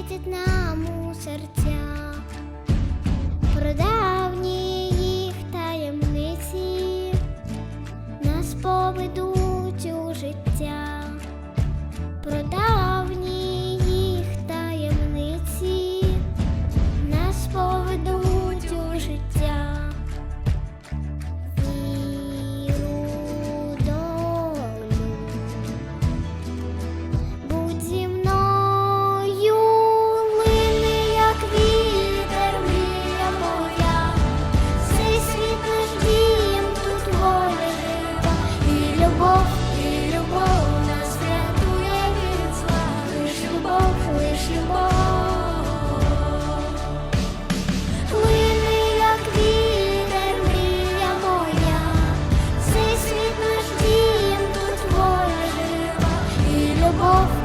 світить нам у серця, про давні їх таємниці нас поведуть у життя, про давні Love.